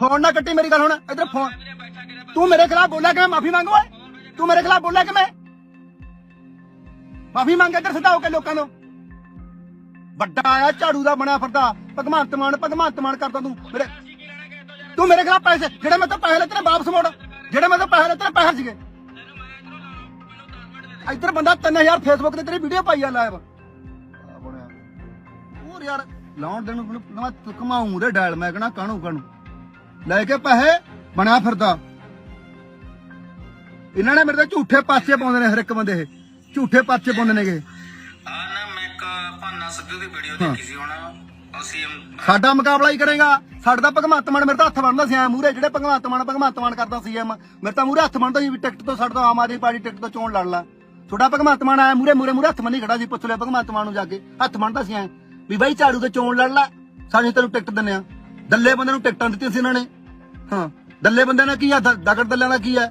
Phone ਨਾ ਕੱਟੀ ਮੇਰੀ ਗੱਲ ਹੁਣ, ਇੱਧਰ ਫੋਨ। ਤੂੰ ਮੇਰੇ ਖਿਲਾਫ ਬੋਲਿਆ ਕਿ ਮੈਂ ਮਾਫੀ ਮੰਗੂ ਓਏ। ਤੂੰ ਮੇਰੇ ਖਿਲਾਫ ਬੋਲਿਆ ਕਿ ਮੈਂ ਮਾਫੀ ਮੰਗ ਇੱਧਰ ਸਿੱਧਾ ਹੋ ਕੇ ਲੋਕਾਂ ਤੋਂ ਵੱਡਾ ਆਇਆ, ਝਾੜੂ ਦਾ ਬਣਿਆ ਫਿਰਦਾ। ਭਗਵੰਤ ਮਾਨ ਭਗਵੰਤ ਮਾਨ ਕਰਦਾ ਤੂੰ। ਮੇਰੇ ਤੂੰ ਮੇਰੇ ਖਿਲਾਫ ਪੈਸੇ ਜਿਹੜੇ ਮੈਂ ਤਾਂ ਪੈਸੇ ਲੈ ਤੇਰੇ ਵਾਪਸ ਮੋੜ। ਜਿਹੜੇ ਮੈਂ ਤਾਂ ਪੈਸੇ ਲੈ ਤੇਰੇ ਪੈਸੇ ਸੀਗੇ। ਇੱਧਰ ਬੰਦਾ 3000 ਫੇਸਬੁੱਕ ਤੇ ਤੇਰੀ ਵੀਡੀਓ ਪਾਈ ਆ ਲਾਈਵ ਹੋਰ ਯਾਰ, ਲਾਉਣ ਦੇਣ ਨੂੰ ਮੈਂ ਕਮਾਉਂ ਦੇ ਡਾਇਲ ਮੈਂ ਕਹਣਾ ਕਾਣੂ ਕਾਣੂ ਲੈ ਕੇ ਪੈਸੇ ਬਣਿਆ ਫਿਰਦਾ। ਇਹਨਾਂ ਨੇ ਮੇਰੇ ਤੇ ਝੂਠੇ ਪਾਸੇ ਪਾਉਂਦੇ ਨੇ ਹਰ ਇੱਕ ਬੰਦੇ ਇਹ। ਝੂਠੇ ਪਾਸੇ ਪਾਉਂਦੇ ਨੇਗੇ। ਆ ਨਾ ਮੈਂ ਇੱਕ ਭਾਨਾ ਸਿੱਧੂ ਦੀ ਵੀਡੀਓ ਹਾਂ। ਦੇਖੀ ਸੀ ਹੁਣ। ਉਹ ਸੀਐਮ ਸਾਡਾ ਮੁਕਾਬਲਾ ਹੀ ਕਰੇਗਾ। ਸਾਡਾ ਤਾਂ ਭਗਵੰਤ ਮਾਨ ਮੇਰੇ ਤਾਂ ਹੱਥ ਬਣਦਾ ਸੀ ਐ ਮੂਰੇ ਜਿਹੜੇ ਭਗਵੰਤ ਮਾਨ ਭਗਵੰਤ ਮਾਨ ਕਰਦਾ ਸੀ ਐਮ ਮੇਰੇ ਤਾਂ ਮੂਰੇ ਹੱਥ ਬਣਦਾ ਸੀ ਵੀ ਟਿਕਟ ਤੋਂ ਸਾਡਾ ਤਾਂ ਆਮ ਆਦਮੀ ਪਾਰਟੀ ਟਿਕਟ ਤੋਂ ਚੋਣ ਲੜ ਲਾ। ਤੁਹਾਡਾ ਭਗਵੰਤ ਮਾਨ ਆਇਆ ਮੂਰੇ ਮੂਰੇ ਮੂਰੇ ਹੱਥ ਮੰਨੀ ਖੜਾ ਸੀ ਪੁੱਛ ਲਿਆ ਭਗਵੰਤ ਮਾਨ ਨੂੰ ਜਾ ਕੇ। ਹੱਥ ਬਣਦਾ ਸੀ ਐ। ਵੀ ਬਾਈ ਝਾੜੂ ਤੇ ਚੋਣ ਲੜ ਲਾ। ਸਾਨੂੰ ਤੈਨੂੰ ਟਿਕਟ ਦਿੰਨੇ ਆ। ਦੱਲੇ ਬੰਦੇ ਨੂੰ ਟਿਕਟਾਂ ਦਿੱਤੀਆਂ ਸੀ ਇਹਨਾਂ ਨੇ। ਹਾਂ। ਦੱਲੇ ਬੰਦੇ ਨਾਲ ਕੀ ਆ? ਦਗੜ ਦੱਲਿਆਂ ਦਾ ਕੀ ਆ?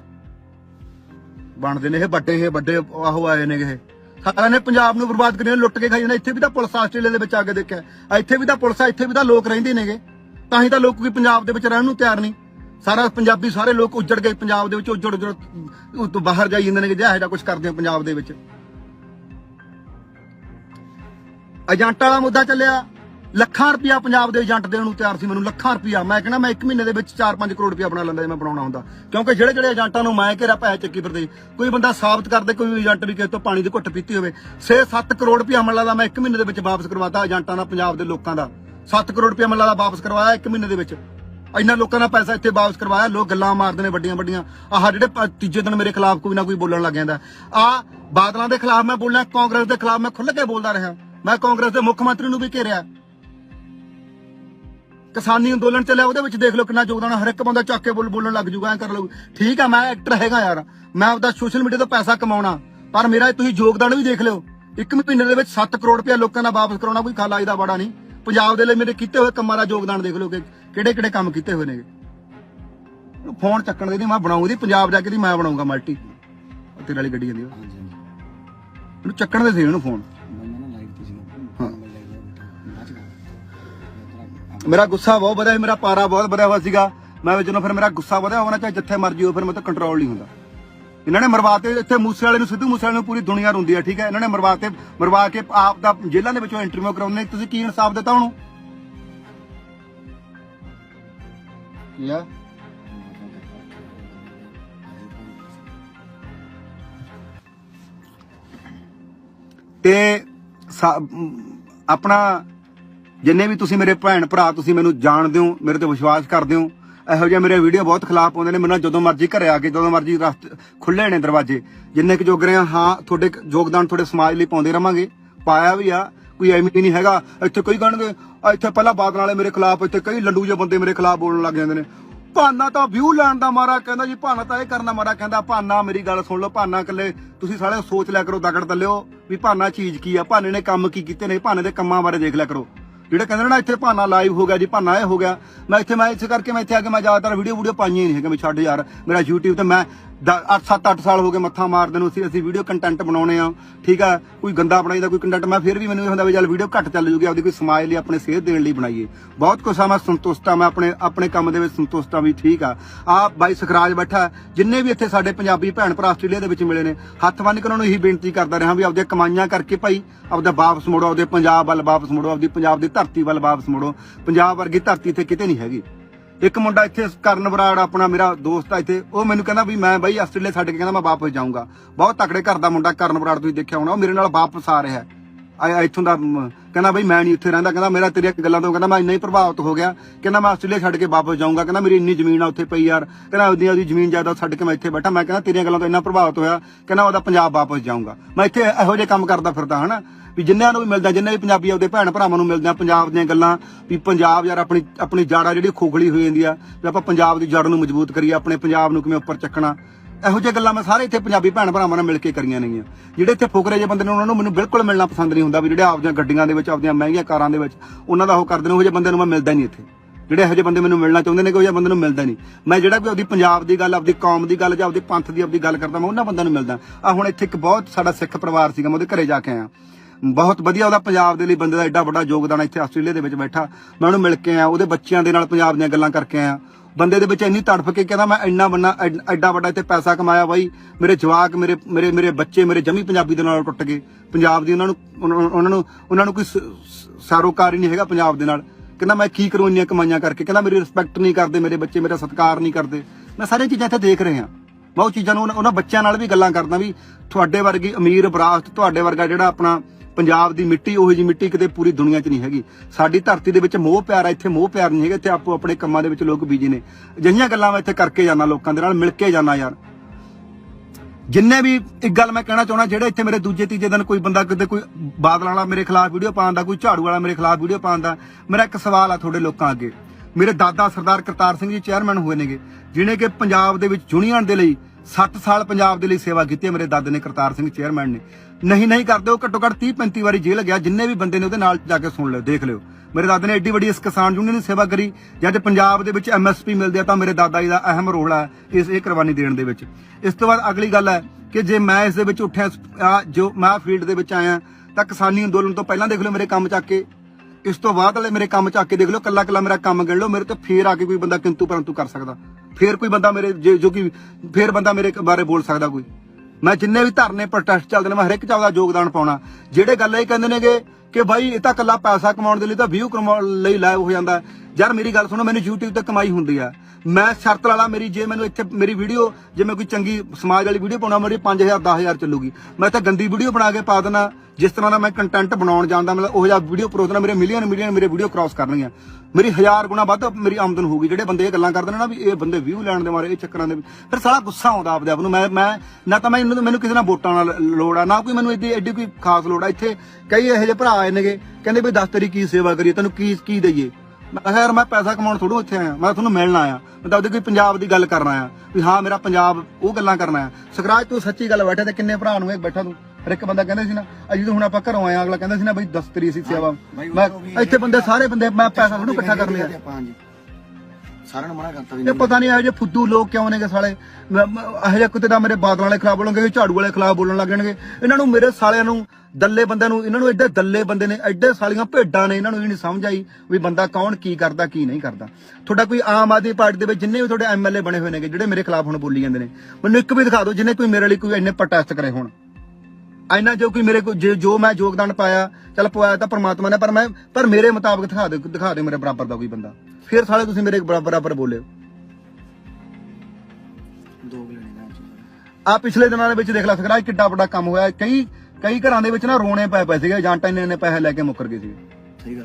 ਬਣਦੇ ਨੇ ਇਹ ਵੱਡੇ ਇਹ ਵੱਡੇ ਆਹੋ ਆਏ ਨੇ ਇਹ। ਸਾਰਿਆਂ ਨੇ ਪੰਜਾਬ ਨੂੰ ਬਰਬਾਦ ਕਰੀ ਲੁੱਟ ਕੇ ਖਾਈ ਜਾਂਦੇ ਇੱਥੇ ਵੀ ਤਾਂ ਪੁਲਿਸ ਆਸਟ੍ਰੇਲੀਆ ਦੇ ਵਿੱਚ ਆ ਕੇ ਦੇਖਿਆ। ਇੱਥੇ ਵੀ ਤਾਂ ਪੁਲਿਸ ਆ ਇੱਥੇ ਵੀ ਤਾਂ ਲੋਕ ਰਹਿੰਦੇ ਨੇਗੇ। ਤਾਂ ਹੀ ਤਾਂ ਲੋਕ ਕੋਈ ਪੰਜਾਬ ਦੇ ਵਿੱਚ ਰਹਿਣ ਨੂੰ ਤਿਆਰ ਨਹੀਂ। ਸਾਰਾ ਪੰਜਾਬੀ ਸਾਰੇ ਲੋਕ ਉੱਜੜ ਗਏ ਪੰਜਾਬ ਦੇ ਵਿੱਚ ਉੱਜੜ ਉੱਜੜ ਉਸ ਤੋਂ ਬਾਹਰ ਜਾਈ ਜਾਂਦੇ ਨੇ ਜਿਹੜਾ ਇਹਦਾ ਕੁਝ ਕਰਦੇ ਆ ਪੰਜਾਬ ਦੇ ਵਿੱਚ। ਏਜੰਟ ਵਾਲਾ ਮੁੱਦਾ ਚੱਲਿਆ। ਲੱਖਾਂ ਰੁਪਇਆ ਪੰਜਾਬ ਦੇ ਏਜੰਟ ਦੇਣ ਨੂੰ ਤਿਆਰ ਸੀ ਮੈਨੂੰ, ਲੱਖਾਂ ਰੁਪਇਆ। ਮੈਂ ਕਹਿੰਦਾ, ਮੈਂ 1 ਮਹੀਨੇ ਦੇ ਵਿੱਚ 4-5 ਕਰੋੜ ਰੁਪਇਆ ਬਣਾ ਲੈਂਦਾ ਜੇ, ਮੈਂ ਬਣਾਉਣਾ ਹੁੰਦਾ। ਕਿਉਂਕਿ ਜਿਹੜੇ ਜਿਹੜੇ ਏਜੰਟਾਂ ਨੂੰ ਮੈਂ ਘੇਰਾ ਪੈਸੇ ਚੱਕੀ ਫਿਰਦੇ ਕੋਈ ਬੰਦਾ ਸਾਬਤ ਕਰਦੇ, ਕੋਈ ਏਜੰਟ ਵੀ ਕਿਸੇ ਤੋਂ ਪਾਣੀ ਦੀ ਘੁੱਟ ਪੀਤੀ ਹੋਵੇ। 6-7 ਕਰੋੜ ਰੁਪਇਆ ਮਨ ਲੱਗਦਾ ਮੈਂ 1 ਮਹੀਨੇ ਦੇ ਵਿੱਚ ਵਾਪਸ ਕਰਵਾਤਾ ਏਜੰਟਾਂ ਦਾ, ਪੰਜਾਬ ਦੇ ਲੋਕਾਂ ਦਾ। 7 ਕਰੋੜ ਰੁਪਇਆ ਮਨ ਲੱਗਦਾ ਵਾਪਸ ਕਰਵਾਇਆ 1 ਮਹੀਨੇ ਦੇ ਵਿੱਚ। ਇੰਨਾ ਲੋਕਾਂ ਦਾ ਪੈਸਾ ਇੱਥੇ ਵਾਪਸ ਕਰਵਾਇਆ, ਲੋਕ ਗੱਲਾਂ ਮਾਰਦੇ ਨੇ ਵੱਡੀਆਂ ਵੱਡੀਆਂ ਆਹ ਜਿਹੜੇ ਤੀਜੇ ਦਿਨ ਮੇਰੇ ਖਿਲਾਫ ਕੋਈ ਨਾ ਕੋਈ ਬੋਲਣ ਲੱਗ ਜਾਂਦਾ। ਆ ਬਾਦਲਾਂ ਦੇ ਖਿਲਾਫ ਮੈਂ ਬੋਲਿਆ, ਕਾਂਗਰਸ ਦੇ ਖਿਲਾਫ ਮੈਂ ਖੁੱਲ੍ਹ ਕੇ ਬੋਲਦਾ ਰਿਹਾ। ਮੈਂ ਕਾਂਗਰਸ ਦੇ ਮੁੱਖ ਮੰਤਰੀ ਨੂੰ ਵੀ ਘੇਰਿਆ। ਕਿਸਾਨੀ ਅੰਦੋਲਨ ਚੱਲਿਆ ਉਹਦੇ ਵਿੱਚ ਦੇਖ ਲਓ ਕਿੰਨਾ ਯੋਗਦਾਨ ਹਰ ਇੱਕ ਬੰਦਾ ਚੱਕ ਕੇ ਬੋਲ ਬੋਲਣ ਲੱਗ ਜੂਗਾ ਐ ਕਰ ਲਊ। ਠੀਕ ਆ ਮੈਂ ਐਕਟਰ ਹੈਗਾ ਯਾਰ। ਮੈਂ ਆਪਦਾ ਸੋਸ਼ਲ ਮੀਡੀਆ ਤੋਂ ਪੈਸਾ ਕਮਾਉਣਾ। ਪਰ ਮੇਰਾ ਤੁਸੀਂ ਯੋਗਦਾਨ ਵੀ ਦੇਖ ਲਿਓ। ਇੱਕ ਮਹੀਨੇ ਦੇ ਵਿੱਚ 7 ਕਰੋੜ ਰੁਪਇਆ ਲੋਕਾਂ ਦਾ ਵਾਪਸ ਕਰਾਉਣਾ ਕੋਈ ਖਾਲਾ ਇਹਦਾ ਬੜਾ ਨਹੀਂ। ਪੰਜਾਬ ਦੇ ਲਈ ਮੇਰੇ ਕੀਤੇ ਹੋਏ ਕੰਮਾਂ ਦਾ ਯੋਗਦਾਨ ਦੇਖ ਲਓ ਕਿ ਕਿਹੜੇ ਕਿਹੜੇ ਕੰਮ ਕੀਤੇ ਹੋਏ ਨੇਗੇ ਫੋਨ ਚੱਕਣ ਦੇ ਨਹੀਂ ਮੈਂ ਬਣਾਉਂਗੀ ਪੰਜਾਬ ਜਾ ਕੇ ਦੀ ਮੈਂ ਬਣਾਉਂਗਾ ਮਲਟੀ। ਤੇਰੇ ਵਾਲੀ ਗੱਡੀ ਜਾਂਦੀ ਉਹ ਹਾਂਜੀ ਹਾਂਜੀ। ਇਹਨੂੰ ਚੱਕਣ ਦੇ ਸੀ ਇਹਨੂੰ ਫੋਨ। ਮੇਰਾ ਗੁੱਸਾ ਬਹੁਤ ਵਧਿਆ ਸੀ, ਮੇਰਾ ਪਾਰਾ ਬਹੁਤ ਵਧਿਆ ਹੋਇਆ ਸੀਗਾ। ਮੈਂ ਜਦੋਂ ਫਿਰ ਮੇਰਾ ਗੁੱਸਾ ਵਧਿਆ ਹੋਣਾ ਚਾਹੇ ਜਿੱਥੇ ਮਰਜ਼ੀ ਹੋ ਫਿਰ ਮੇਰੇ ਤੋਂ ਕੰਟਰੋਲ ਨਹੀਂ ਹੁੰਦਾ। ਇਹਨਾਂ ਨੇ ਮਰਵਾਤੇ ਇੱਥੇ ਮੂਸੇ ਵਾਲੇ ਨੂੰ ਸਿੱਧੂ ਮੂਸੇ ਵਾਲੇ ਨੂੰ ਪੂਰੀ ਦੁਨੀਆ ਰੋਂਦੀ ਆ ਠੀਕ ਹੈ? ਇਹਨਾਂ ਨੇ ਮਰਵਾਤੇ ਮਰਵਾ ਕੇ ਆਪ ਦਾ ਜੇਲ੍ਹਾਂ ਦੇ ਵਿੱਚੋਂ ਇੰਟਰਵਿਊ ਕਰਾਉਂਦੇ ਤੁਸੀਂ ਕੀ ਇਨਸਾਫ ਦਿੱਤਾ ਉਹਨੂੰ? ਯਾ ਤੇ ਆਪਣਾ ਜਿੰਨੇ ਵੀ ਤੁਸੀਂ ਮੇਰੇ ਭੈਣ ਭਰਾ ਤੁਸੀਂ ਮੈਨੂੰ ਜਾਣਦੇ ਹੋ, ਮੇਰੇ ਤੇ ਵਿਸ਼ਵਾਸ ਕਰਦੇ ਹੋ, ਇਹੋ ਜਿਹਾ ਮੇਰੇ ਵੀਡੀਓ ਬਹੁਤ ਖਿਲਾਫ ਆਉਂਦੇ ਨੇ ਮੈਨੂੰ ਜਦੋਂ ਮਰਜ਼ੀ ਘਰੇ ਆ ਕੇ, ਜਦੋਂ ਮਰਜ਼ੀ ਰਸਤੇ ਖੁੱਲੇ ਨੇ ਦਰਵਾਜ਼ੇ, ਜਿੰਨੇ ਕੁ ਜੋਗ ਰਹੇ ਆ, ਹਾਂ, ਤੁਹਾਡੇ ਯੋਗਦਾਨ ਤੁਹਾਡੇ ਸਮਾਜ ਲਈ ਪਾਉਂਦੇ ਰਵਾਂਗੇ, ਪਾਇਆ ਵੀ ਆ, ਕੋਈ ਐਵੇਂ ਹੀ ਨਹੀਂ ਹੈਗਾ, ਇੱਥੇ ਕੋਈ ਕਹਿਣਗੇ ਇੱਥੇ ਪਹਿਲਾਂ ਬਾਦਲ ਵਾਲੇ ਮੇਰੇ ਖਿਲਾਫ, ਇੱਥੇ ਕਈ ਲੱਡੂ ਜਿਹੇ ਬੰਦੇ ਮੇਰੇ ਖਿਲਾਫ ਬੋਲਣ ਲੱਗ ਜਾਂਦੇ ਨੇ। ਭਾਨਾ ਤਾਂ ਵਿਊ ਲੈਣ ਦਾ ਮਾਰਾ ਕਹਿੰਦਾ ਜੀ, ਭਾਨਾ ਤਾਂ ਇਹ ਕਰਨਾ ਮਾਰਾ ਕਹਿੰਦਾ, ਭਾਨਾ ਮੇਰੀ ਗੱਲ ਸੁਣ ਲਓ, ਭਾਨਾ ਇਕੱਲੇ, ਤੁਸੀਂ ਸਾਲੇ ਸੋਚ ਲਿਆ ਕਰੋ ਦਗੜ ਦੱਲਿਓ ਵੀ ਭਾਨਾ ਚੀਜ਼ ਕੀ ਆ, ਭਾਨੇ ਨੇ ਕੰਮ ਕੀ ਕੀਤੇ ਨੇ, ਭਾਨੇ ਦੇ ਕੰਮਾਂ ਬਾਰੇ ਦੇਖ ਲਿਆ ਕਰੋ। ਜਿਹੜੇ ਕਹਿੰਦੇ ਨਾ ਇੱਥੇ ਭਾਨਾ ਲਾਈਵ ਹੋ ਗਿਆ ਜੀ, ਭਾਨਾ ਇਹ ਹੋ ਗਿਆ। ਮੈਂ ਇੱਥੇ ਮੈਂ ਇੱਥੇ ਕਰਕੇ ਮੈਂ ਇੱਥੇ ਆ ਕੇ ਮੈਂ ਜ਼ਿਆਦਾਤਰ ਵੀਡੀਓ ਵੀਡੀਓ ਪਾਈਆਂ ਹੀ ਨਹੀਂ ਹੈਗਾ ਮੈਂ ਛੱਡ ਯਾਰ, ਮੇਰਾ YouTube ਤੇ ਮੈਂ 8 7 8 ਸਾਲ ਹੋ ਗਏ ਮੱਥਾ ਮਾਰਦੇ ਨੂੰ, ਅਸੀਂ ਅਸੀਂ ਵੀਡੀਓ ਕੰਟੈਂਟ ਬਣਾਉਣੇ ਆ, ਠੀਕ ਆ? ਕੋਈ ਗੰਦਾ ਬਣਾਈਦਾ ਕੋਈ ਕੰਟੈਂਟ ਮੈਂ ਫਿਰ ਵੀ ਮੈਨੂੰ ਇਹ ਹੁੰਦਾ ਵੀ ਚੱਲ ਵੀਡੀਓ ਘੱਟ ਚੱਲ ਜੂਗੀ, ਆਪਦੀ ਕੋਈ ਸਮਾਜ ਲਈ, ਆਪਣੇ ਸਿਹਤ ਦੇਣ ਲਈ ਬਣਾਈਏ। ਬਹੁਤ ਕੁਛ ਆ, ਮੈਂ ਸੰਤੁਸ਼ਟ ਆ, ਮੈਂ ਆਪਣੇ ਆਪਣੇ ਕੰਮ ਦੇ ਵਿੱਚ ਸੰਤੁਸ਼ਟ ਆ ਵੀ ਠੀਕ ਆ। ਆ ਬਾਈ ਸਖਰਾਜ ਬੈਠਾ, ਜਿੰਨੇ ਵੀ ਇੱਥੇ ਸਾਡੇ ਪੰਜਾਬੀ ਭੈਣ ਭਰਾ ਆਸਟ੍ਰੇਲੀਆ ਦੇ ਵਿੱਚ ਮਿਲੇ ਨੇ, ਹੱਥ ਬੰਨ੍ਹ ਕੇ ਉਹਨਾਂ ਨੂੰ ਇਹੀ ਬੇਨਤੀ ਕਰਦਾ ਰਿਹਾ ਵੀ ਆਪਦੀਆਂ ਕਮਾਈਆਂ ਕਰਕੇ ਭਾਈ, ਆਪਦਾ ਵਾਪਸ ਮੁੜੋ, ਆਪਦੇ ਪੰਜਾਬ ਵੱਲ ਵਾਪਸ ਮੁੜੋ, ਆਪਦੀ ਪੰਜਾਬ ਦੀ ਧਰਤੀ ਵੱਲ ਵਾਪਸ ਮੁੜੋ। ਪੰਜਾਬ ਵਰਗੀ ਧਰਤੀ ਇੱਥੇ ਕਿਤੇ ਨਹੀਂ ਹੈਗੀ। ਇੱਕ ਮੁੰਡਾ ਇੱਥੇ ਕਰਨ ਬਰਾੜ ਆਪਣਾ ਮੇਰਾ ਦੋਸਤ ਆ ਇੱਥੇ, ਉਹ ਮੈਨੂੰ ਕਹਿੰਦਾ ਵੀ ਮੈਂ ਬਾਈ ਆਸਟ੍ਰੇਲੀਆ ਛੱਡ ਕੇ ਕਹਿੰਦਾ ਮੈਂ ਵਾਪਸ ਜਾਊਂਗਾ। ਬਹੁਤ ਤਕੜੇ ਘਰ ਦਾ ਮੁੰਡਾ ਕਰਨ ਬਰਾੜ ਤੁਸੀਂ ਦੇਖਿਆ ਹੋਣਾ, ਉਹ ਮੇਰੇ ਨਾਲ ਵਾਪਸ ਆ ਰਿਹਾ ਆ ਇੱਥੋਂ ਦਾ ਕਹਿੰਦਾ ਬਈ ਮੈਂ ਨਹੀਂ ਉੱਥੇ ਰਹਿੰਦਾ। ਕਹਿੰਦਾ ਮੇਰਾ ਤੇਰੀਆਂ ਗੱਲਾਂ ਤੋਂ ਕਹਿੰਦਾ ਮੈਂ ਇੰਨਾ ਹੀ ਪ੍ਰਭਾਵਿਤ ਹੋ ਗਿਆ। ਕਹਿੰਦਾ ਮੈਂ ਆਸਟ੍ਰੇਲੀਆ ਛੱਡ ਕੇ ਵਾਪਸ ਜਾਊਂਗਾ। ਕਹਿੰਦਾ ਮੇਰੀ ਇੰਨੀ ਜ਼ਮੀਨ ਆ ਉੱਥੇ ਪਈ ਯਾਰ। ਕਹਿੰਦਾ ਉਹਦੀ ਉਹਦੀ ਜ਼ਮੀਨ ਜਾਇਦਾਦ ਛੱਡ ਕੇ ਮੈਂ ਇੱਥੇ ਬੈਠਾ। ਮੈਂ ਕਹਿੰਦਾ ਤੇਰੀਆਂ ਗੱਲਾਂ ਤੋਂ ਇੰਨਾ ਪ੍ਰਭਾਵਿਤ ਹੋਇਆ ਕਹਿੰਦਾ ਉਹਦਾ ਪੰਜਾਬ ਵਾਪਸ ਜਾਊਂਗਾ। ਮੈਂ ਇੱਥੇ ਇਹੋ ਜਿਹੇ ਕੰਮ ਕਰਦਾ ਫਿਰਦਾ, ਹਨਾ? ਵੀ ਜਿੰਨਿਆਂ ਨੂੰ ਵੀ ਮਿਲਦਾ, ਜਿੰਨੇ ਵੀ ਪੰਜਾਬੀ ਆਪਦੇ ਭੈਣ ਭਰਾਵਾਂ ਨੂੰ ਮਿਲਦੇ ਆ, ਪੰਜਾਬ ਦੀਆਂ ਗੱਲਾਂ, ਵੀ ਪੰਜਾਬ ਯਾਰ ਆਪਣੀ ਆਪਣੀ ਜਾੜਾ ਜਿਹੜੀ ਖੋਖਲੀ ਹੋਈ ਜਾਂਦੀ ਆ, ਵੀ ਆਪਾਂ ਪੰਜਾਬ ਦੀ ਜੜ ਨੂੰ ਮਜ਼ਬੂਤ ਕਰੀਏ, ਆਪਣੇ ਪੰਜਾਬ ਨੂੰ ਕਿਵੇਂ ਉੱਪਰ ਚੱਕਣਾ। ਇਹੋ ਜਿਹੇ ਗੱਲਾਂ ਮੈਂ ਸਾਰੇ ਇੱਥੇ ਪੰਜਾਬੀ ਭੈਣ ਭਰਾਵਾਂ ਨਾਲ ਮਿਲ ਕੇ ਕਰੀਆਂ ਨੇਗੀਆਂ। ਜਿਹੜੇ ਇੱਥੇ ਫੁਕਰੇ ਜਿਹੇ ਬੰਦੇ ਨੇ, ਉਹਨਾਂ ਨੂੰ ਮੈਨੂੰ ਬਿਲਕੁਲ ਮਿਲਣਾ ਪਸੰਦ ਨਹੀਂ ਹੁੰਦਾ ਵੀ ਜਿਹੜੇ ਆਪਦੀਆਂ ਗੱਡੀਆਂ ਦੇ ਵਿੱਚ, ਆਪਦੀਆਂ ਮਹਿੰਗੀਆਂ ਕਾਰਾਂ ਦੇ ਵਿੱਚ, ਉਹਨਾਂ ਦਾ ਉਹ ਕਰਦੇ ਨੇ, ਉਹ ਜਿਹੇ ਬੰਦੇ ਨੂੰ ਮੈਂ ਮਿਲਦਾ ਨਹੀਂ ਇੱਥੇ। ਜਿਹੜੇ ਇਹੋ ਜਿਹੇ ਬੰਦੇ ਮੈਨੂੰ ਮਿਲਣਾ ਚਾਹੁੰਦੇ ਨੇ, ਕੋਈ ਜਿਹੇ ਬੰਦੇ ਨੂੰ ਮਿਲਦਾ ਨਹੀਂ। ਮੈਂ ਜਿਹੜਾ ਵੀ ਆਪਦੀ ਪੰਜਾਬ ਦੀ ਗੱਲ, ਆਪਦੀ ਕੌਮ ਦੀ ਗੱਲ ਜਾਂ ਆਪਦੀ ਪੰਥ ਦੀ ਆਪਦੀ ਗੱਲ ਕਰਦਾ, ਮੈਂ ਉਹਨਾਂ ਬੰਦਿਆਂ ਨੂੰ ਮਿਲਦਾ। ਆ ਹੁਣ ਇੱਥੇ ਇੱਕ ਬਹੁਤ ਸਾਡਾ ਸਿੱਖ ਪਰਿਵਾਰ ਸੀਗਾ, ਮੈਂ ਉਹਦੇ ਘਰੇ ਜਾ ਕੇ ਆਇਆ। ਬਹੁਤ ਵਧੀਆ ਉਹਦਾ ਪੰਜਾਬ ਦੇ ਲਈ ਬੰਦੇ ਦਾ ਐਡਾ ਵੱਡਾ ਯੋਗਦਾਨ ਇੱਥੇ ਆਸਟ੍ਰੇਲੀਆ ਦੇ ਵਿੱਚ ਬੈਠਾ। ਮੈਂ ਉਹਨੂੰ ਮਿਲ ਕੇ ਆਇਆ, ਉਹਦੇ ਬੱਚਿਆਂ ਦੇ ਨਾਲ ਪੰਜਾਬ ਦੀਆਂ ਗੱਲਾਂ ਕਰਕੇ ਆਇਆ। ਬੰਦੇ ਦੇ ਵਿੱਚ ਇੰਨੀ ਤੜਫ ਕੇ ਕਹਿੰਦਾ ਮੈਂ ਇੰਨਾ ਬੰਨਾ ਐਡ- ਐਡਾ ਵੱਡਾ ਇੱਥੇ ਪੈਸਾ ਕਮਾਇਆ ਬਾਈ, ਮੇਰੇ ਜਵਾਕ, ਮੇਰੇ ਮੇਰੇ ਮੇਰੇ ਬੱਚੇ, ਮੇਰੇ ਜਮੀ ਪੰਜਾਬੀ ਦੇ ਨਾਲ ਟੁੱਟ ਗਏ। ਪੰਜਾਬ ਦੀ ਉਹਨਾਂ ਨੂੰ ਉਹਨਾਂ ਨੂੰ ਉਹਨਾਂ ਨੂੰ ਕੋਈ ਸ- ਸ- ਸਾਰੋਕਾਰ ਹੀ ਨਹੀਂ ਹੈਗਾ ਪੰਜਾਬ ਦੇ ਨਾਲ। ਕਹਿੰਦਾ ਮੈਂ ਕੀ ਕਰੂੰ ਇੰਨੀਆਂ ਕਮਾਈਆਂ ਕਰਕੇ? ਕਹਿੰਦਾ ਮੇਰੀ ਰਿਸਪੈਕਟ ਨਹੀਂ ਕਰਦੇ ਮੇਰੇ ਬੱਚੇ, ਮੇਰਾ ਸਤਿਕਾਰ ਨਹੀਂ ਕਰਦੇ। ਮੈਂ ਸਾਰੀਆਂ ਚੀਜ਼ਾਂ ਇੱਥੇ ਦੇਖ ਰਿਹਾ। ਮੈਂ ਉਹ ਚੀਜ਼ਾਂ ਨੂੰ, ਉਹਨਾਂ- ਉਹਨਾਂ ਬੱਚਿਆਂ ਨਾਲ ਵੀ ਗੱਲਾਂ ਕਰਦਾ ਵੀ ਤੁਹਾਡੇ ਵਰਗੀ ਅਮੀਰ ਵਿਰਾਸਤ ਤੁਹਾਡੇ ਵਰਗਾ ਜਿਹੜਾ ਆਪਣਾ ਪੰਜਾਬ ਦੀ ਮਿੱਟੀ, ਉਹੀ ਜੀ ਮਿੱਟੀ ਕਿਤੇ ਪੂਰੀ ਦੁਨੀਆ 'ਚ ਨਹੀਂ ਹੈਗੀ। ਸਾਡੀ ਧਰਤੀ ਦੇ ਵਿੱਚ ਮੋਹ ਪਿਆਰ ਆ, ਇੱਥੇ ਮੋਹ ਪਿਆਰ ਨਹੀਂ ਹੈਗਾ, ਇੱਥੇ ਆਪੋ ਆਪਣੇ ਕੰਮਾਂ ਦੇ ਵਿੱਚ ਲੋਕ ਬੀਜੀ ਨੇ। ਅਜਿਹੀਆਂ ਗੱਲਾਂ ਮੈਂ ਇੱਥੇ ਕਰਕੇ ਜਾਣਾ ਲੋਕਾਂ ਦੇ ਨਾਲ, ਮਿਲ ਕੇ ਜਾਣਾ ਯਾਰ। ਜਿੰਨੇ ਵੀ, ਇੱਕ ਗੱਲ ਮੈਂ ਕਹਿਣਾ ਚਾਹਣਾ ਜਿਹੜੇ ਇੱਥੇ ਮੇਰੇ ਦੂਜੇ, ਤੀਜੇ ਦਿਨ ਕੋਈ ਬੰਦਾ ਕਿਤੇ ਕੋਈ ਬਾਦਲ ਵਾਲਾ ਮੇਰੇ ਖਿਲਾਫ ਵੀਡੀਓ ਪਾਉਂਦਾ ਕੋਈ ਝਾੜੂ ਵਾਲਾ ਮੇਰੇ ਖਿਲਾਫ ਵੀਡੀਓ ਪਾਉਂਦਾ ਮੇਰਾ ਇੱਕ ਸਵਾਲ ਆ ਤੁਹਾਡੇ ਲੋਕਾਂ ਅੱਗੇ। ਮੇਰੇ ਦਾਦਾ ਸਰਦਾਰ ਕਰਤਾਰ ਸਿੰਘ ਜੀ ਚੇਅਰਮੈਨ ਹੋਏ ਨੇਗੇ ਜਿਨੇ ਕਿ ਪੰਜਾਬ ਦੇ ਵਿੱਚ ਯੂਨੀਅਨ ਦੇ ਲਈ 60 ਸਾਲ ਪੰਜਾਬ ਦੇ ਲਈ ਸੇਵਾ ਕੀਤੀ ਹੈ, ਮੇਰੇ ਦਾਦੇ ਨੇ, ਕਰਤਾਰ ਸਿੰਘ ਚੇਅਰਮੈਨ ਨੇ। ਨਹੀਂ ਨਹੀਂ ਕਰਦੇ, ਉਹ ਘੱਟੋ ਘੱਟ 30 35 ਵਾਰੀ ਜੇਲ੍ਹ ਗਿਆ, ਜਿੰਨੇ ਵੀ ਬੰਦੇ ਨੇ ਉਹਦੇ ਨਾਲ ਜਾ ਕੇ ਸੁਣ ਲਿਓ, ਦੇਖ ਲਿਓ। ਮੇਰੇ ਦਾਦੇ ਨੇ ਐਡੀ ਵੱਡੀ ਇਸ ਕਿਸਾਨ ਯੂਨੀਅਨ ਦੀ ਸੇਵਾ ਕਰੀ ਜਦ ਪੰਜਾਬ ਦੇ ਵਿੱਚ ਐਮਐਸਪੀ ਮਿਲਦੀ ਆ, ਤਾਂ ਮੇਰੇ ਦਾਦਾ ਜੀ ਦਾ ਅਹਿਮ ਰੋਲ ਹੈ ਇਸ, ਇਹ ਕੁਰਬਾਨੀ ਦੇਣ ਦੇ ਵਿੱਚ। ਇਸ ਤੋਂ ਬਾਅਦ ਅਗਲੀ ਗੱਲ ਹੈ ਕਿ ਜੇ ਮੈਂ ਇਸ ਦੇ ਵਿੱਚ ਉੱਠਿਆ ਜੋ ਮੈਂ ਫੀਲਡ ਦੇ ਵਿੱਚ ਆਇਆ, ਤਾਂ ਕਿਸਾਨੀ ਅੰਦੋਲਨ ਤੋਂ ਪਹਿਲਾਂ ਦੇਖ ਲਓ ਮੇਰੇ ਕੰਮ ਚੱਕ ਕੇ। ਇਸ ਤੋਂ ਬਾਅਦ ਵਾਲੇ ਮੇਰੇ ਕੰਮ ਚੱਕ ਕੇ ਦੇਖ ਲਓ ਕੱਲਾ ਕੱਲਾ ਮੇਰਾ ਕੰਮ ਗਿਣ ਲਓ, ਮੇਰੇ ਤੇ ਫੇਰ ਆ ਕੇ ਕੋਈ ਬੰਦਾ ਕਿੰਤੂ ਪਰੰਤੂ ਕਰ ਸਕਦਾ। ਫੇਰ ਕੋਈ ਬੰਦਾ ਮੇਰੇ ਜੇ- ਜੋ ਕਿ ਫੇਰ ਬੰਦਾ ਮੇਰੇ ਬਾਰੇ ਬੋਲ ਸਕਦਾ ਕੋਈ। ਮੈਂ ਜਿੰਨੇ ਵੀ ਧਰਨੇ ਪ੍ਰੋਟੈਸਟ ਚੱਲਦੇ ਨੇ, ਮੈਂ ਹਰ ਇੱਕ ਚ ਆਪਦਾ ਯੋਗਦਾਨ ਪਾਉਣਾ। ਜਿਹੜੇ ਗੱਲ ਇਹ ਕਹਿੰਦੇ ਨੇਗੇ ਕਿ ਭਾਈ ਇਹ ਤਾਂ ਕੱਲਾ ਪੈਸਾ ਕਮਾਉਣ ਦੇ ਲਈ ਤਾਂ ਵਿਊ ਕਮਾਉਣ ਲਈ ਲਾਈਵ ਹੋ ਜਾਂਦਾ। ਯਾਰ ਮੇਰੀ ਗੱਲ ਸੁਣੋ, ਮੈਨੂੰ YouTube ਤੇ ਕਮਾਈ ਹੁੰਦੀ ਆ। ਮੈਂ ਸ਼ਰਤ ਲਾਲਾ ਮੇਰੀ, ਜੇ ਮੈਨੂੰ ਇੱਥੇ ਮੇਰੀ ਵੀਡੀਓ ਜੇ ਮੈਂ ਕੋਈ ਚੰਗੀ ਸਮਾਜ ਵਾਲੀ ਵੀਡੀਓ ਪਾਉਣਾ, ਮੇਰੀ 5000 10000 ਚੱਲੂਗੀ। ਮੈਂ ਤਾਂ ਗੰਦੀ ਵੀਡੀਓ ਬਣਾ ਕੇ ਪਾ ਦੇਣਾ। ਜਿਸ ਤਰ੍ਹਾਂ ਦਾ ਮੈਂ ਕੰਟੈਂਟ ਬਣਾਉਣ ਜਾਂਦਾ ਮਤਲਬ, ਉਹ ਜਿਹਾ ਵੀਡੀਓ ਪ੍ਰੋਦਨਾ ਮੇਰੇ ਮਿਲੀਅਨ ਮਿਲੀਅਨ ਮੇਰੇ ਵੀਡੀਓ ਕ੍ਰਾਸ ਕਰਨਗੀਆਂ। ਮੇਰੀ ਹਜ਼ਾਰ ਗੁਣਾ ਵੱਧ ਮੇਰੀ ਆਮਦਨ ਹੋਊਗੀ ਜਿਹੜੇ ਬੰਦੇ ਇਹ ਗੱਲਾਂ ਕਰਦੇ ਨੇ ਨਾ ਵੀ ਇਹ ਬੰਦੇ ਵਿਊ ਲੈਣ ਦੇ ਮਾਰੇ, ਇਹ ਚੱਕਰਾਂ ਦੇ ਫਿਰ ਸਾਲਾ ਗੁੱਸਾ ਆਉਂਦਾ ਆਪਦੇ ਆਪ ਨੂੰ। ਮੈਂ ਮੈਂ ਨਾ ਤਾਂ ਮੈਂ ਮੈਨੂੰ ਕਿਸੇ ਨਾਲ ਵੋਟਾਂ ਨਾਲ ਲੋੜ ਆ, ਨਾ ਕੋਈ ਮੈਨੂੰ ਏਡੀ ਏਡੀ ਕੋਈ ਖਾਸ ਲੋੜ ਆ। ਇੱਥੇ ਕਈ ਇਹੋ ਜਿਹੇ ਭਰਾ ਆਏ ਨੇਗੇ, ਕਹਿੰਦੇ ਵੀ ਦੱਸ ਤੇਰੀ ਕੀ ਸੇਵਾ ਕਰੀਏ, ਤੈਨੂੰ ਕੀ ਕੀ ਦਈਏ? ਮੈਂ ਕਿਹਾ ਯਾਰ ਮੈਂ ਪੈਸਾ ਕਮਾਉਣ ਥੋੜੋ ਇੱਥੇ ਆਇਆ ਮੈਂ ਤੁਹਾਨੂੰ ਮਿਲਣ ਆਇਆ। ਮੈਂ ਤਾਂ ਉਹਦੇ ਕੋਈ ਪੰਜਾਬ ਦੀ ਗੱਲ ਕਰਨ ਆਇਆ ਵੀ ਹਾਂ ਮੇਰਾ ਪੰਜਾਬ ਉਹ ਗੱਲਾਂ ਕਰਨ ਆਇਆ। ਸਕਰਾਜ ਤੂੰ ਸੱਚੀ ਗੱਲ ਬੈਠਾ ਤੇ ਕਿੰਨੇ ਭਰਾ ਨੂੰ ਇਹ ਬੈਠਾ ਤੂੰ? ਹਰ ਇੱਕ ਬੰਦਾ ਕਹਿੰਦਾ ਸੀ ਨਾ ਅਜੀ ਜਦੋਂ ਹੁਣ ਆਪਾਂ ਘਰੋਂ ਆਇਆ ਅਗਲਾ ਕਹਿੰਦਾ ਸੀ ਨਾ ਬਈ ਦੱਸ ਤੇਰੀ ਸੀ ਸੇਵਾ ਮੈਂ ਇੱਥੇ ਬੰਦੇ ਸਾਰੇ ਬੰਦੇ ਮੈਂ ਪੈਸਾ ਥੋੜੂ ਇਕੱਠਾ ਕਰ ਲਿਆ। ਸਾਰਿਆਂ ਨੂੰ ਮਨਾ ਕਰਤਾ ਵੀ ਇਹ ਪਤਾ ਨਹੀਂ ਇਹੋ ਜਿਹੇ ਫੁੱਦੂ ਲੋਕ ਕਿਉਂ ਨੇਗੇ ਸਾਲੇ? ਮੈਂ- ਮੈਂ- ਇਹੋ ਜਿਹੇ ਕੁੱਤੇ ਦਾ ਮੇਰੇ ਬਾਦਲਾਂ ਵਾਲੇ ਖਿਲਾਫ ਬੋਲਣਗੇ ਝਾੜੂ ਵਾਲੇ ਖਿਲਾਫ ਬੋਲਣ ਲੱਗ ਜਾਣਗੇ। ਇਹਨਾਂ ਨੂੰ ਮੇਰੇ ਸਾਲਿਆਂ ਨੂੰ ਦੱਲੇ ਬੰਦਿਆਂ ਨੂੰ ਇਹਨਾਂ ਨੂੰ ਐਡੇ ਦੱਲੇ ਬੰਦੇ ਨੇ ਐਡੇ ਸਾਲੀਆਂ ਭੇਡਾਂ ਨੇ ਇਹਨਾਂ ਨੂੰ ਇਹ ਨਹੀਂ ਸਮਝ ਆਈ ਵੀ ਬੰਦਾ ਕੌਣ ਕੀ ਕਰਦਾ ਕੀ ਨਹੀਂ ਕਰਦਾ। ਤੁਹਾਡਾ ਕੋਈ ਆਮ ਆਦਮੀ ਪਾਰਟੀ ਦੇ ਵਿੱਚ ਜਿੰਨੇ ਵੀ ਤੁਹਾਡੇ ਐਮਐਲਏ ਬਣੇ ਹੋਏ ਨੇਗੇ ਜਿਹੜੇ ਮੇਰੇ ਖਿਲਾਫ ਹੁਣ ਬੋਲੀ ਜਾਂਦੇ ਨੇ ਮੈਨੂੰ ਇੱਕ ਵੀ ਦਿਖਾ ਦਿਓ ਜਿਹਨੇ ਕੋਈ ਮੇਰੇ ਲਈ ਕੋਈ ਇੰਨੇ ਪ੍ਰੋਟੈਸਟ ਕਰੇ ਹੁਣ। ਇੰਨਾ ਜੋ ਕੋਈ ਮੇਰੇ ਕੋ ਜੇ- ਮੈਂ ਯੋਗਦਾਨ ਪਾਇਆ ਚਲ ਪਾਇਆ ਤਾਂ ਪ੍ਰਮਾਤਮਾ ਨੇ ਪਰ ਮੈਂ ਪਰ ਮੇਰੇ ਮੁਤਾਬਕ ਦਿਖਾ ਦਿਓ ਦਿਖਾ ਦਿਓ ਮੇਰੇ ਬਰਾਬਰ ਦਾ ਕੋਈ ਬੰਦਾ। ਫਿਰ ਸਾਲੇ ਤੁਸੀਂ ਮੇਰੇ ਬਰਾਬਰ ਬਰਾਬਰ ਬੋਲਿਓ। ਨਾ ਆ ਪਿਛਲੇ ਦਿਨਾਂ ਦੇ ਵਿੱਚ ਦੇਖ ਲੈ ਸਕਰਾ ਕਿੱਡਾ ਵੱਡਾ ਕੰਮ ਹੋਇਆ। ਕਈ ਕਈ ਘਰਾਂ ਦੇ ਵਿੱਚ ਨਾ ਰੋਣੇ ਪਏ ਪਏ ਸੀਗੇ ਜਾਂਟਾਂ ਇੰਨੇ ਇੰਨੇ ਪੈਸੇ ਲੈ ਕੇ ਮੁੱਕਰ ਗਏ ਸੀ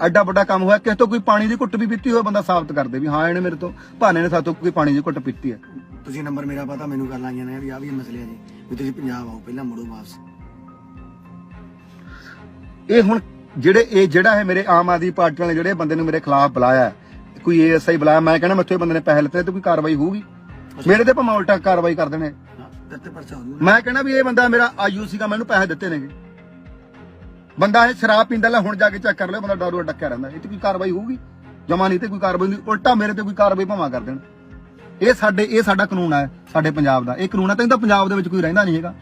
ਐਡਾ ਵੱਡਾ ਕੰਮ ਹੋਇਆ ਕਿਸੇ ਤੋਂ ਕੋਈ ਪਾਣੀ ਦੀ ਘੁੱਟ ਵੀ ਪੀਤੀ ਹੋਵੇ ਬੰਦਾ ਸਾਬਤ ਕਰਦੇ ਵੀ ਹਾਂ ਇਹਨੇ ਮੇਰੇ ਤੋਂ ਭਾਨੇ ਨੇ ਸਾਤੋਂ ਕੋਈ ਪਾਣੀ ਦੀ ਘੁੱਟ ਪੀਤੀ ਹੈ। ਤੁਸੀਂ ਨੰਬਰ ਮੇਰਾ ਪਤਾ ਮੈਨੂੰ ਕਰ ਲਾਈਆਂ ਨੇ ਵੀ ਆ ਵੀ ਮਸਲੇ ਆ ਜੀ। ਵੀ ਤੁਸੀਂ ਪੰਜਾਬ ਆਓ ਪਹਿਲਾਂ ਮੁੜੋ ਵਾਪਸ। ਇਹ ਹੁਣ ਜਿਹੜੇ ਇਹ ਜਿਹੜਾ ਹੈ ਮੇਰੇ ਆਮ ਆਦਮੀ ਪਾਰਟੀ ਵਾਲੇ ਜਿਹੜੇ ਬੰਦੇ ਨੂੰ ਮੇਰੇ ਖਿਲਾਫ ਬੁਲਾਇਆ ਕੋਈ ਏਐਸਆਈ ਬੁਲਾਇਆ ਮੈਂ ਕਹਿੰਦਾ ਮੈਥੋਂ ਇਹ ਬੰਦੇ ਨੇ ਪੈਸੇ ਲਿੱਤੇ ਤੇ ਕੋਈ ਕਾਰਵਾਈ ਹੋਊਗੀ। ਮੇਰੇ ਤੇ ਭਾਵੇਂ ਉਲਟਾ ਕਾਰਵਾਈ ਕਰ ਦੇਣੇ। ਮੈਂ ਕਹਿੰਦਾ ਵੀ ਇਹ ਬੰਦਾ ਮੇਰਾ ਆਯੂਸੀ ਦਾ ਮੈਨੂੰ ਪੈਸੇ ਦਿੱਤੇ ਨੇਗੇ। ਬੰਦਾ ਇਹ ਸ਼ਰਾਬ ਪੀਂਦਾ ਲੈ ਹੁਣ ਜਾ ਕੇ ਚੈੱਕ ਕਰ ਲਿਓ ਬੰਦਾ ਦਾਰੂ ਡੱਕਿਆ ਰਹਿੰਦਾ। ਇਹ ਤੇ ਕੋਈ ਕਾਰਵਾਈ ਹੋਊਗੀ? ਜਮਾ ਨਹੀਂ ਤੇ ਕੋਈ ਕਾਰਵਾਈ ਨਹੀਂ। ਉਲਟਾ ਮੇਰੇ ਤੇ ਕੋਈ ਕਾਰਵਾਈ ਭਾਵੇਂ ਕਰ ਦੇਣ। ਇਹ ਸਾਡੇ ਇਹ ਸਾਡਾ ਕਾਨੂੰਨ ਹੈ ਸਾਡੇ ਪੰਜਾਬ ਦਾ। ਇਹ ਕਾਨੂੰਨ ਹੈ ਤਾਂ ਪੰਜਾਬ ਦੇ ਵਿੱਚ ਕੋਈ ਰਹਿੰਦਾ ਨਹੀਂ ਹੈਗਾ।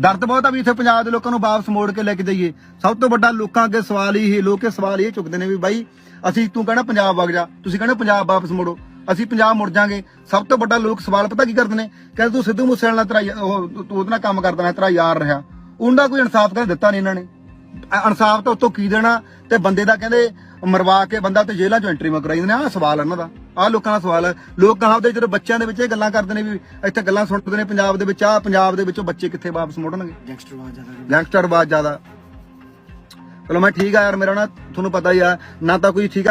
ਦਰਦ ਬਹੁਤ ਆ ਵੀ ਇੱਥੇ ਪੰਜਾਬ ਦੇ ਲੋਕਾਂ ਨੂੰ ਵਾਪਸ ਮੋੜ ਕੇ ਲੈ ਕੇ ਜਾਈਏ। ਸਭ ਤੋਂ ਵੱਡਾ ਲੋਕਾਂ ਅੱਗੇ ਸਵਾਲ ਹੀ ਇਹ ਲੋਕ ਸਵਾਲ ਇਹ ਚੁੱਕਦੇ ਨੇ ਵੀ ਬਾਈ, ਅਸੀਂ ਤੂੰ ਕਹਿਣਾ ਪੰਜਾਬ ਵਗ ਜਾ, ਤੁਸੀਂ ਕਹਿੰਦੇ ਪੰਜਾਬ ਵਾਪਸ ਮੋੜੋ, ਅਸੀਂ ਪੰਜਾਬ ਮੁੜ ਜਾਾਂਗੇ। ਸਭ ਤੋਂ ਵੱਡਾ ਲੋਕ ਸਵਾਲ ਪਤਾ ਕੀ ਕਰਦੇ ਨੇ? ਕਹਿੰਦੇ ਤੂੰ ਸਿੱਧੂ ਮੂਸੇਵਾਲੇ ਨਾਲ ਤੇਰਾ ਉਹ ਤੂੰ ਉਹਦੇ ਨਾਲ ਕੰਮ ਕਰਦਾ ਨਾ ਤੇਰਾ ਯਾਰ ਰਿਹਾ। ਉਹਦਾ ਕੋਈ ਇਨਸਾਫ ਕਰ ਦਿੱਤਾ ਨਹੀਂ ਇਹਨਾਂ ਨੇ। ਇਨਸਾਫ ਤਾਂ ਉਤੋਂ ਕੀ ਦੇਣਾ? ਤੇ ਬੰਦੇ ਦਾ ਕਹਿੰਦੇ ਮਰਵਾ ਕੇ ਬੰਦਾ ਤੇ ਜੇਲ੍ਹਾਂ ਚੋਂ ਐਂਟਰੀ ਕਰਾਈ ਦਿੰਦੇ ਆ। ਸਵਾਲ ਆ ਇਹਨਾਂ ਦਾ। ਆਹ ਲੋਕਾਂ ਦਾ ਸਵਾਲ ਹੈ ਲੋਕ ਕਹਾਂ ਦੇ ਜਦੋਂ ਬੱਚਿਆਂ ਦੇ ਵਿੱਚ ਇਹ ਗੱਲਾਂ ਕਰਦੇ ਨੇ ਵੀ ਇੱਥੇ ਗੱਲਾਂ ਸੁਣਦੇ ਨੇ ਪੰਜਾਬ ਦੇ ਵਿੱਚ ਆ ਪੰਜਾਬ ਦੇ ਵਿੱਚੋਂ ਬੱਚੇ ਕਿੱਥੇ ਵਾਪਸ ਮੁੜਨਗੇ? ਗੈਂਗਸਟਰ ਆਵਾਜ਼ ਜ਼ਿਆਦਾ ਗੈਂਗਸਟਰ ਬਾਤ ਜ਼ਿਆਦਾ। ਚਲੋ ਮੈਂ ਠੀਕ ਆ ਯਾਰ ਮੇਰਾ ਨਾ ਤੁਹਾਨੂੰ ਪਤਾ ਹੀ ਆ ਨਾ ਤਾਂ ਕੋਈ ਠੀਕ ਆ।